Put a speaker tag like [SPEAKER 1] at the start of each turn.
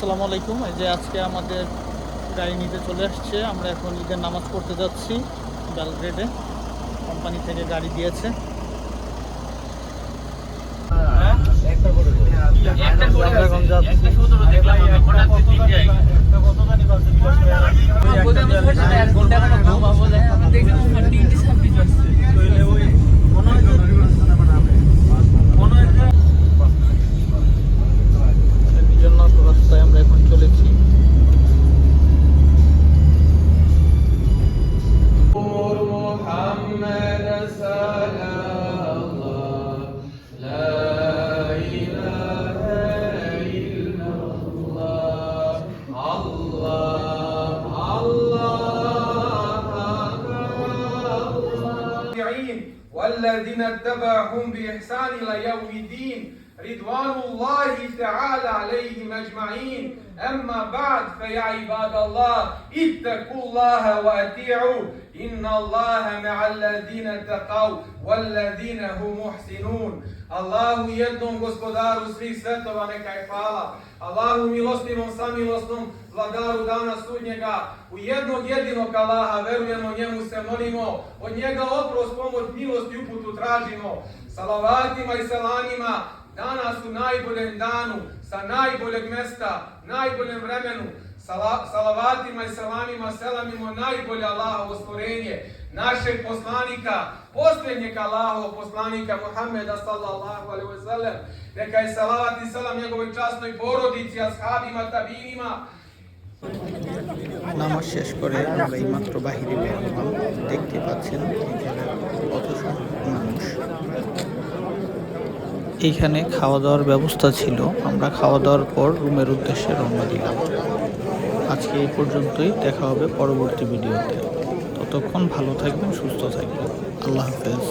[SPEAKER 1] আসসালামু আলাইকুম। এই যে আজকে আমাদের গাড়ি নিতে চলে আসছে। আমরা এখন ঈদের নামাজ পড়তে যাচ্ছি বেলগ্রেডে। কোম্পানি থেকে গাড়ি দিয়েছে। আমরা এখন যাচ্ছি।
[SPEAKER 2] والذين اتبعهم بإحسان إلى يوم الدين. رضوان الله تعالى عليهم أجمعين أما بعد فيا عباد الله اتقوا الله وأطيعوا إن الله مع الذين اتقوا والذين هم محسنون Allahu jednom gospodaru svih svetova neka je hvala. Allahu milostivom, samilosnom, vladaru dana sudnjega. U jednog jedinog Allaha verujemo, njemu se molimo. Od njega oprost, pomoć, milost i uputu tražimo. Salavatima i selamima danas u najboljem danu, sa najboljeg mesta, najboljem vremenu, sala, salavatima i salamima selamimo najbolje Allahovo stvorenje, našeg poslanika, posljednjeg Allahovog poslanika Muhammeda sallallahu alaihi wa sallam, neka je salavat i salam njegovoj časnoj porodici, ashabima, tabinima,
[SPEAKER 1] নামাজ শেষ করে আমরা এই মাত্র বাহিরে বের হলাম দেখতে পাচ্ছেন এইখানে খাওয়া দাওয়ার ব্যবস্থা ছিল। আমরা খাওয়া দাওয়ার পর রুমের উদ্দেশ্যে রওনা দিলাম। আজকে এই পর্যন্তই। দেখা হবে পরবর্তী ভিডিওতে। ততক্ষণ ভালো থাকবেন, সুস্থ থাকবেন। আল্লাহ হাফেজ।